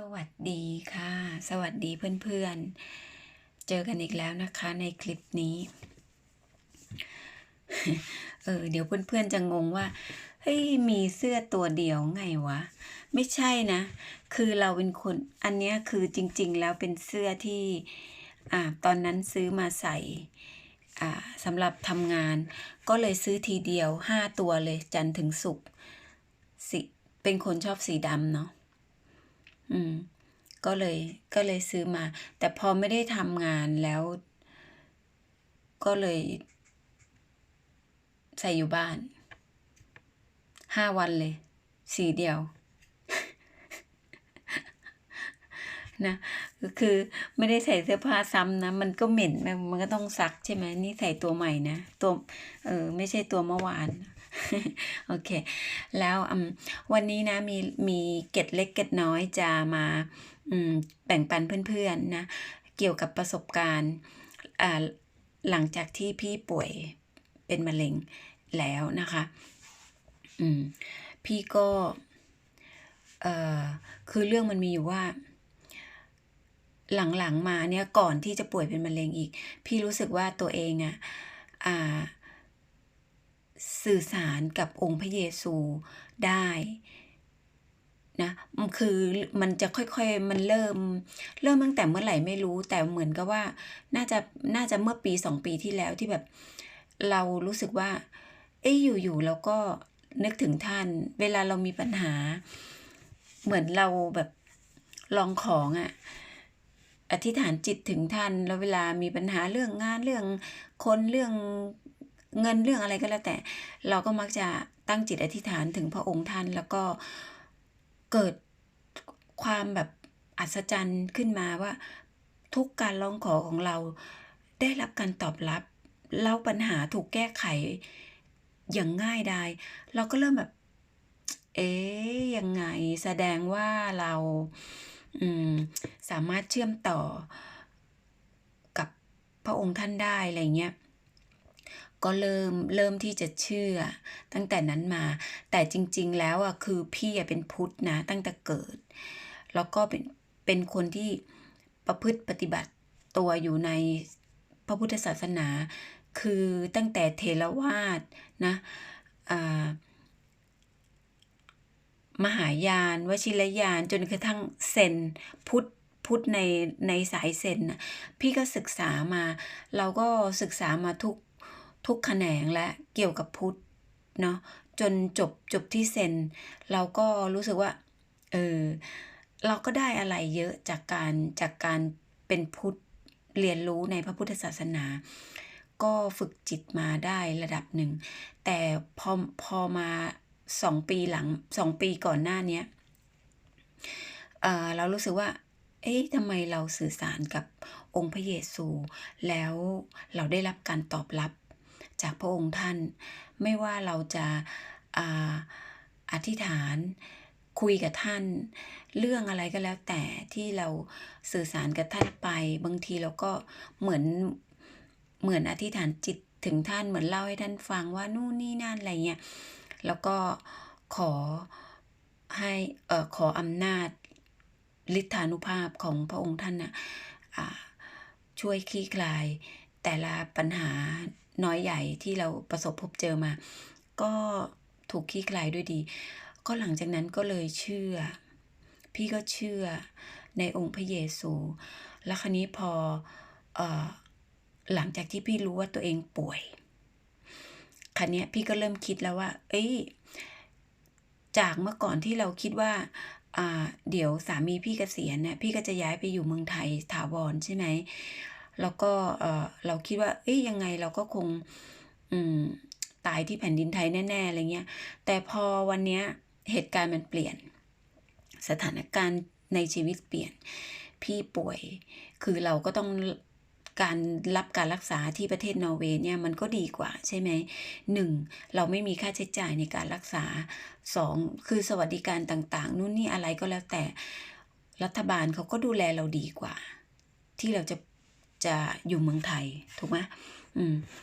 สวัสดีค่ะ สวัสดีเพื่อนๆ เจอกันอีกแล้วนะคะในคลิปนี้ เออเดี๋ยวเพื่อนๆจะงงว่า เฮ้ยมีเสื้อตัวเดียวไงวะ ไม่ใช่นะ คือเราเป็นคน อันนี้คือจริงๆแล้วเป็นเสื้อที่ อ่า ตอนนั้นซื้อมาใส่ อ่าสำหรับทำงาน ก็เลยซื้อทีเดียวห้าตัวเลยจันถึงศุกสิ เป็นคนชอบสีดำเนาะ อืม ก็เลยก็เลยซื้อมา แต่พอไม่ได้ทำงานแล้ว ก็เลย ใส่อยู่บ้านห้าวันเลย สีเดียวนะก็คือไม่ได้ใส่เสื้อผ้าซ้ำนะ มันก็เหม็นมันมันก็ต้องซักใช่ไหมนี่ใส่ตัวใหม่นะ ตัว เออไม่ใช่ตัวเมื่อวาน โอเค แล้ววันนี้นะมีมีเก็ดเล็กเก็ดน้อยจะมาแบ่งปันเพื่อนๆนะ เกี่ยวกับประสบการณ์หลังจากที่พี่ป่วยเป็นมะเร็งแล้วนะคะพี่ก็คือเรื่องมันมีอยู่ว่าหลังๆมาเนี่ยก่อนที่จะป่วยเป็นมะเร็งอีก พี่รู้สึกว่าตัวเองอะอ่า สื่อสารกับองค์พระเยซูได้นะคือมันจะค่อยๆมันเริ่ม เริ่มตั้งแต่เมื่อไหร่ไม่รู้ แต่เหมือนกับว่าน่าจะน่าจะเมื่อปีสองปีที่แล้วที่แบบเรารู้สึกว่า เอ้ยอยู่ๆเราก็นึกถึงท่าน เวลาเรามีปัญหา เหมือนเราแบบลองของอะ่ะอธิษฐานจิตถึงท่านแล้วเวลามีปัญหาเรื่องงานเรื่องคนเรื่อง เงินเรื่องอะไรก็แล้วแต่ เราก็มักจะตั้งจิตอธิษฐานถึงพระองค์ท่านแล้วก็เกิดความแบบอัศจรรย์ขึ้นมาว่า ทุกการร้องขอของเราได้รับการตอบรับแล้วปัญหาถูกแก้ไขอย่างง่ายดายเราก็เริ่มแบบ เอ๊ยยังไงแสดงว่าเราสามารถเชื่อมต่อกับพระองค์ท่านได้อะไรเงี้ย ก็เริ่มเริ่มที่จะเชื่อ ตั้งแต่นั้นมา แต่จริง ๆ แล้วอะคือพี่อะเป็นพุทธนะตั้งแต่เกิด แล้วก็เป็นเป็นคนที่ประพฤติปฏิบัติตัวอยู่ในพระพุทธศาสนา คือตั้งแต่เทรวาสนะอ่ามหายานวชิรยานจนกระทั่งเซนพุทธพุทธในในสายเซนนะพี่ก็ศึกษามา เราก็ศึกษามาทุก ทุกแขนงและเกี่ยวกับพุทธเนาะจนจบจบที่เซนเราก็รู้สึกว่าเออเราก็ได้อะไรเยอะจากการจากการเป็นพุทธเรียนรู้ในพระพุทธศาสนา ก็ฝึกจิตมาได้ระดับหนึ่ง แต่พอพอมาสองปีหลังสองปีก่อนหน้านี้เออเรารู้สึกว่า เอ๊ะทำไมเราสื่อสารกับองค์พระเยซู แล้วเราได้รับการตอบรับ จากพระองค์ท่าน ไม่ว่าเราจะอาอธิษฐานคุยกับท่าน เรื่องอะไรก็แล้วแต่ที่เราสื่อสารกับท่านไป บางทีเราก็เหมือนเหมือนอธิษฐานจิตถึงท่านเหมือนเล่าให้ท่านฟังว่านู่นนี่นั่นอะไรเงี้ยแล้วก็ขอให้เอ่อขออำนาจฤทธานุภาพของพระองค์ท่านนะ่ะช่วยคลี่คลายแต่ละปัญหา น้อยใหญ่ที่เราประสบพบเจอมา ก็ถูกคลี่คลายด้วยดี ก็หลังจากนั้นก็เลยเชื่อ พี่ก็เชื่อในองค์พระเยซู แล้วคราวนี้พอเออหลังจากที่พี่รู้ว่าตัวเองป่วย คันนี้พี่ก็เริ่มคิดแล้วว่า เอ้ย จากเมื่อก่อนที่เราคิดว่าอ่าเดี๋ยวสามีพี่เกษียณเนี่ยพี่ก็จะย้ายไปอยู่เมืองไทยถาวรใช่ไหม แล้วก็เออเราคิดว่า เอ้ยยังไงเราก็คงอืมตายที่แผ่นดินไทยแน่ๆอะไรเงี้ย แต่พอวันเนี้ยเหตุการณ์มันเปลี่ยน สถานการณ์ในชีวิตเปลี่ยน พี่ป่วย คือเราก็ต้องการรับการรักษาที่ประเทศนอร์เวย์เนี่ยมันก็ดีกว่าใช่ไหมหนึ่งเราไม่มีค่าใช้จ่ายในการรักษาสองคือสวัสดิการต่างๆ นู่นนี่อะไรก็แล้วแต่รัฐบาลเขาก็ดูแลเราดีกว่า ที่เราจะ จะอยู่เมืองไทย ถูกไหมอืม